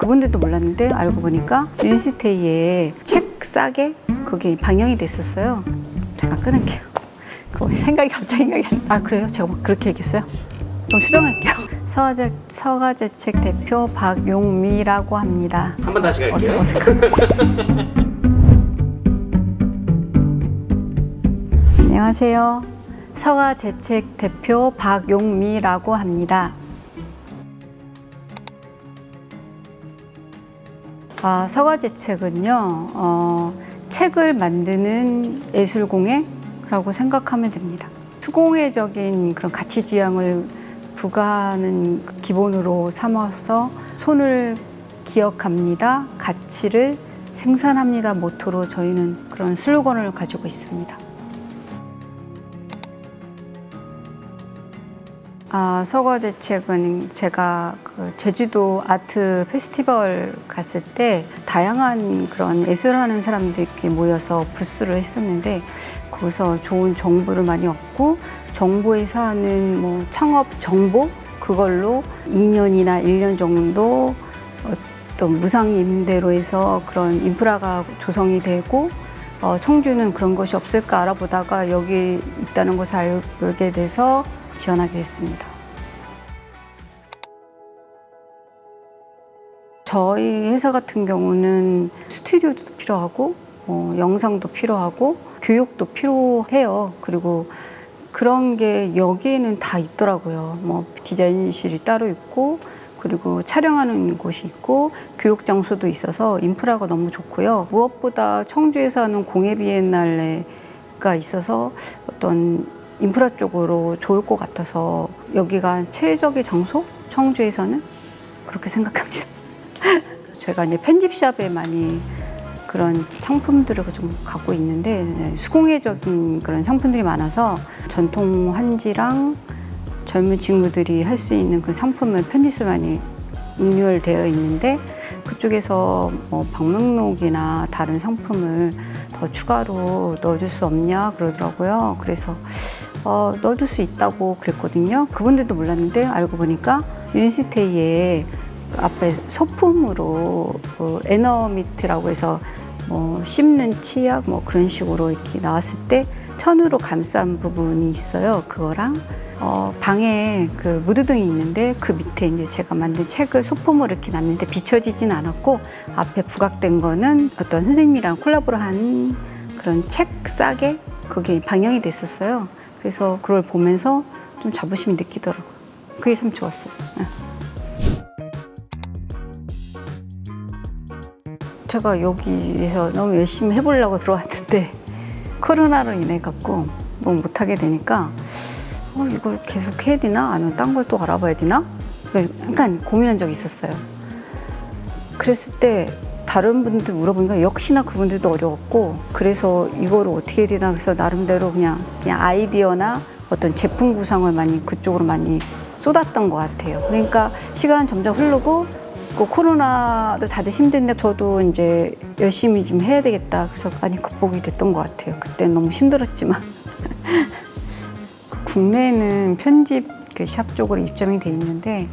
그분들도 몰랐는데 알고 보니까 윤시테이에 책 싸게 그게 방영이 됐었어요. 잠깐 끊을게요. 그거 생각이 갑자기 생각이 안 나. 아 그래요? 제가 막 그렇게 얘기했어요? 그럼 수정할게요. 서가제, 서가제책 대표 박용미라고 합니다. 한 번 다시 갈게요. 어색, 어색한. 안녕하세요. 서가제책 대표 박용미라고 합니다. 아, 서가제책은요, 어, 책을 만드는 예술공예라고 생각하면 됩니다. 수공예적인 그런 가치 지향을 부과하는 기본으로 삼아서 손을 기억합니다. 가치를 생산합니다. 모토로 저희는 그런 슬로건을 가지고 있습니다. 아, 서가대책은 제가 그 제주도 아트 페스티벌 갔을 때 다양한 그런 예술하는 사람들이 모여서 부스를 했었는데 거기서 좋은 정보를 많이 얻고 정보에서 하는 뭐 창업 정보 그걸로 2년이나 1년 정도 어떤 무상 임대로 해서 그런 인프라가 조성이 되고 어, 청주는 그런 것이 없을까 알아보다가 여기 있다는 것을 알게 돼서 지원하게 됐습니다. 저희 회사 같은 경우는 스튜디오도 필요하고 어, 영상도 필요하고 교육도 필요해요. 그리고 그런 게 여기에는 다 있더라고요. 뭐 디자인실이 따로 있고 그리고 촬영하는 곳이 있고 교육 장소도 있어서 인프라가 너무 좋고요. 무엇보다 청주에서 하는 공예 비엔날레가 있어서 어떤 인프라 쪽으로 좋을 것 같아서 여기가 최적의 장소? 청주에서는 그렇게 생각합니다. 제가 이제 편집샵에 많이 그런 상품들을 좀 갖고 있는데 네, 수공예적인 그런 상품들이 많아서 전통 한지랑 젊은 친구들이 할 수 있는 그 상품을 편집을 많이 리뉴얼 되어 있는데 그쪽에서 뭐 방명록이나 다른 상품을 더 추가로 넣어줄 수 없냐 그러더라고요. 그래서 어, 넣어줄 수 있다고 그랬거든요. 그분들도 몰랐는데 알고 보니까 윤시테이에 앞에 소품으로 그 에너미트라고 해서 뭐 씹는 치약 뭐 그런 식으로 이렇게 나왔을 때 천으로 감싼 부분이 있어요. 그거랑 어, 방에 그 무드등이 있는데 그 밑에 이제 제가 만든 책을 소품으로 이렇게 놨는데 비춰지진 않았고 앞에 부각된 거는 어떤 선생님이랑 콜라보를 한 그런 책 싸게 그게 방영이 됐었어요. 그래서 그걸 보면서 좀 자부심이 느끼더라고요. 그게 참 좋았어요. 제가 여기에서 너무 열심히 해보려고 들어왔는데 코로나로 인해 갖고 너무 못하게 되니까 어, 이걸 계속 해야 되나? 아니면 딴 걸 또 알아봐야 되나? 약간 고민한 적이 있었어요. 그랬을 때 다른 분들 물어보니까 역시나 그분들도 어려웠고 그래서 이거를 어떻게 해야 되나 그래서 나름대로 그냥 그냥 아이디어나 어떤 제품 구상을 많이 그쪽으로 많이 쏟았던 것 같아요. 그러니까 시간은 점점 흐르고 그 코로나도 다들 힘든데 저도 이제 열심히 좀 해야 되겠다. 그래서 많이 극복이 됐던 것 같아요. 그때 너무 힘들었지만 그 국내에는 편집 그샵 쪽으로 입점이 돼 있는데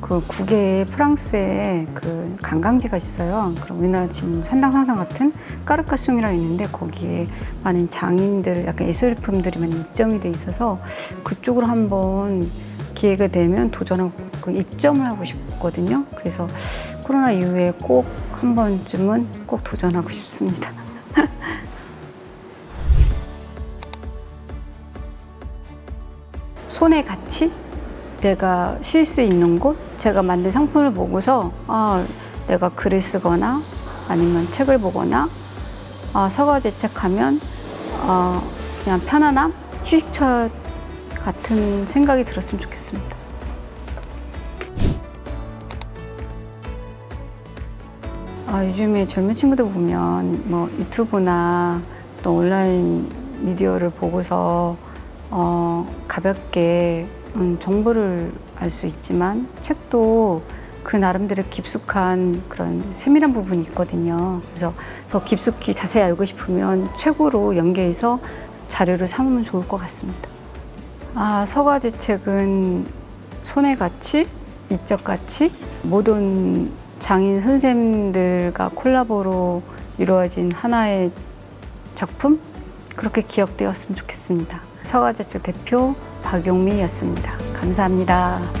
그 국외에 프랑스에 그 관광지가 있어요. 그럼 우리나라 지금 산당상상 같은 까르카송이라고 있는데 거기에 많은 장인들 약간 예술품들이 많이 입점이 돼 있어서 그쪽으로 한번 기회가 되면 도전하고 그 입점을 하고 싶거든요. 그래서 코로나 이후에 꼭 한 번쯤은 꼭 도전하고 싶습니다. 손의 가치? 내가 쉴 수 있는 곳? 제가 만든 상품을 보고서 아, 내가 글을 쓰거나 아니면 책을 보거나 아, 서가제책하면 아, 그냥 편안함? 휴식처 같은 생각이 들었으면 좋겠습니다. 아, 요즘에 젊은 친구들 보면 뭐 유튜브나 또 온라인 미디어를 보고서 어, 가볍게 음, 정보를 알 수 있지만 책도 그 나름대로 깊숙한 그런 세밀한 부분이 있거든요. 그래서 더 깊숙이 자세히 알고 싶으면 책으로 연계해서 자료를 삼으면 좋을 것 같습니다. 아, 서가지 책은 손의 가치, 미적 가치, 모던 장인 선생님들과 콜라보로 이루어진 하나의 작품 그렇게 기억되었으면 좋겠습니다. 서가제측 대표 박용미였습니다. 감사합니다.